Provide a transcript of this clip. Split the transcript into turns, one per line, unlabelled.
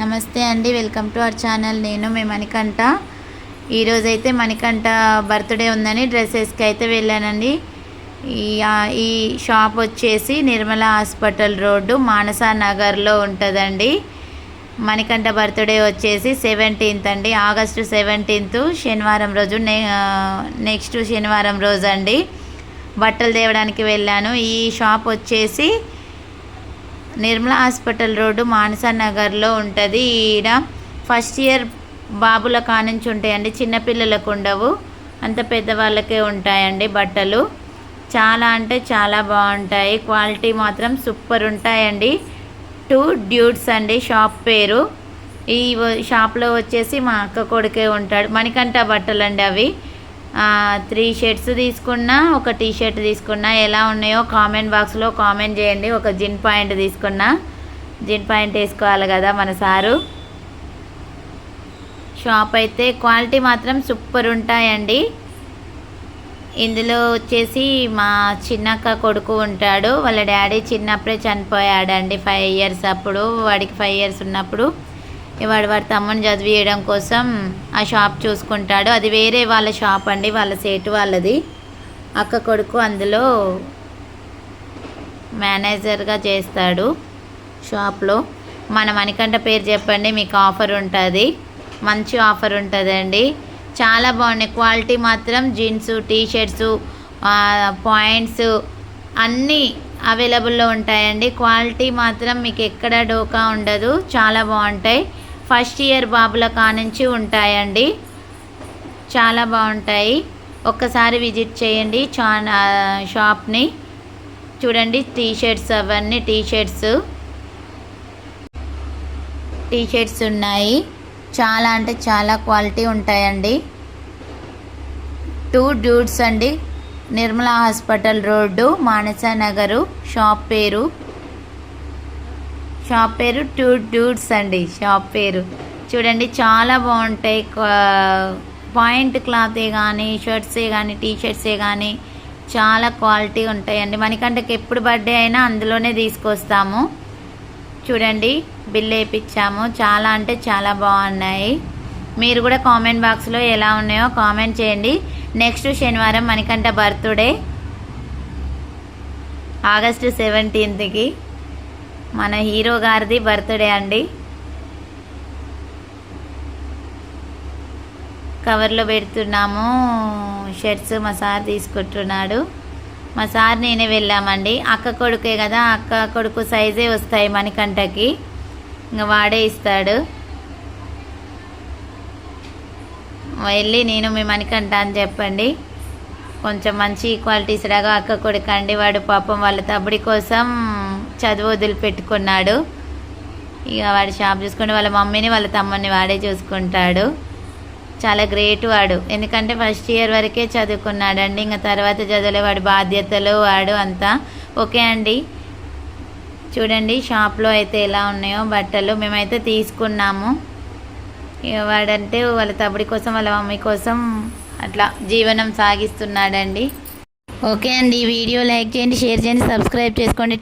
నమస్తే అండి welcome to our channel. నేను మీ మణికంఠ. ఈరోజైతే మణికంఠ బర్త్డే ఉందని డ్రెస్సెస్కి అయితే వెళ్ళానండి. ఈ ఈ షాప్ వచ్చేసి నిర్మల హాస్పిటల్ రోడ్డు మానసా నగర్లో ఉంటుందండి. మణికంఠ బర్త్డే వచ్చేసి సెవెంటీన్త్ అండి. ఆగస్టు సెవెంటీన్త్ శనివారం రోజు నె నెక్స్ట్ శనివారం రోజు అండి బట్టలు తేవడానికి వెళ్ళాను. ఈ షాప్ వచ్చేసి నిర్మల హాస్పిటల్ రోడ్డు మానసా నగర్లో ఉంటుంది. ఈడ ఫస్ట్ ఇయర్ బాబుల కానుంచి ఉంటాయండి. చిన్నపిల్లలకు ఉండవు. అంత పెద్దవాళ్ళకే ఉంటాయండి బట్టలు. చాలా అంటే చాలా బాగుంటాయి. క్వాలిటీ మాత్రం సూపర్ ఉంటాయండి. టూ డ్యూట్స్ అండి షాప్ పేరు. ఈ షాప్లో వచ్చేసి మా అక్క కొడుకే ఉంటాడు. మణికంఠ బట్టలు అండి అవి. త్రీ షర్ట్స్ తీసుకున్నా ఒక టీ షర్ట్ తీసుకున్నా ఎలా ఉన్నాయో కామెంట్ బాక్స్లో కామెంట్ చేయండి. ఒక జిన్ పాయింట్ తీసుకున్నా. జిన్ పాయింట్ వేసుకోవాలి కదా మన సారు. షాప్ అయితే క్వాలిటీ మాత్రం సూపర్ ఉంటాయండి. ఇందులో వచ్చేసి మా చిన్నక్క కొడుకు ఉంటాడు. వాళ్ళ డాడీ చిన్నప్పుడే చనిపోయాడండి. ఫైవ్ ఇయర్స్ అప్పుడు వాడికి ఫైవ్ ఇయర్స్ ఉన్నప్పుడు. వాడు వాడి తమ్ముని చదివియడం కోసం ఆ షాప్ చూసుకుంటాడు. అది వేరే వాళ్ళ షాప్ అండి వాళ్ళ సేటు వాళ్ళది. అక్క కొడుకు అందులో మేనేజర్గా చేస్తాడు షాప్లో. మన మణికంఠ పేరు చెప్పండి మీకు ఆఫర్ ఉంటుంది. మంచి ఆఫర్ ఉంటుందండి. చాలా బాగున్నాయి. క్వాలిటీ మాత్రం జీన్స్ టీ షర్ట్స్ పాయింట్స్ అన్నీ అవైలబుల్లో ఉంటాయండి. క్వాలిటీ మాత్రం మీకు ఎక్కడ డోకా ఉండదు. చాలా బాగుంటాయి. ఫస్ట్ ఇయర్ బాబుల కానుంచి ఉంటాయండి. చాలా బాగుంటాయి. ఒక్కసారి విజిట్ చేయండి. చా షాప్ని. చూడండి టీ షర్ట్స్ అవన్నీ టీ షర్ట్స్ టీ షర్ట్స్ ఉన్నాయి. చాలా అంటే చాలా క్వాలిటీ ఉంటాయండి. టూ డ్యూడ్స్ అండి. Nirmala hospital road Manasa Nagar shop పేరు. షాప్ పేరు టూ డూడ్స్ అండి షాప్ పేరు. చూడండి చాలా బాగుంటాయి. పాయింట్ క్లాతే కానీ షర్ట్సే కానీ టీ షర్ట్సే కానీ చాలా క్వాలిటీ ఉంటాయండి. మనకంటే ఎప్పుడు బర్త్డే అయినా అందులోనే తీసుకొస్తాము. చూడండి బిల్ వేయించాము చాలా అంటే చాలా బాగున్నాయి. మీరు కూడా కామెంట్ బాక్స్లో ఎలా ఉన్నాయో కామెంట్ చేయండి. నెక్స్ట్ శనివారం మనకంట బర్త్డే ఆగస్టు సెవెంటీన్త్కి. మన హీరో గారిది బర్త్డే అండి. కవర్లో పెడుతున్నాము షర్ట్స్ మా సార్ తీసుకుంటున్నాడు. మా సార్ నేనే వెళ్ళామండి. అక్క కొడుకే కదా అక్క కొడుకు సైజే వస్తాయి మణికంఠకి. ఇంకా వాడే ఇస్తాడు. వెళ్ళి నేను మీ మణికంఠ అని చెప్పండి. కొంచెం మంచి క్వాలిటీస్ లాగా అక్క కొడుకు అండి. వాడు పాపం వాళ్ళ తమ్ముడి కోసం చదువు వదిలిపెట్టుకున్నాడు. ఇక వాడు షాప్ చూసుకుంటే వాళ్ళ మమ్మీని వాళ్ళ తమ్ముడిని వాడే చూసుకుంటాడు. చాలా గ్రేట్ వాడు. ఎందుకంటే ఫస్ట్ ఇయర్ వరకే చదువుకున్నాడండి. ఇంకా తర్వాత చదివలే వాడి బాధ్యతలు వాడు అంతా. ఓకే అండి. చూడండి షాప్లో అయితే ఎలా ఉన్నాయో బట్టలు మేమైతే తీసుకున్నాము. ఇక వాడంటే వాళ్ళ తమ్ముడి కోసం వాళ్ళ మమ్మీ కోసం అట్లా జీవనం సాగిస్తున్నాడండి. ఓకే అండి. వీడియో లైక్ చేయండి షేర్ చేయండి సబ్స్క్రైబ్ చేసుకోండి.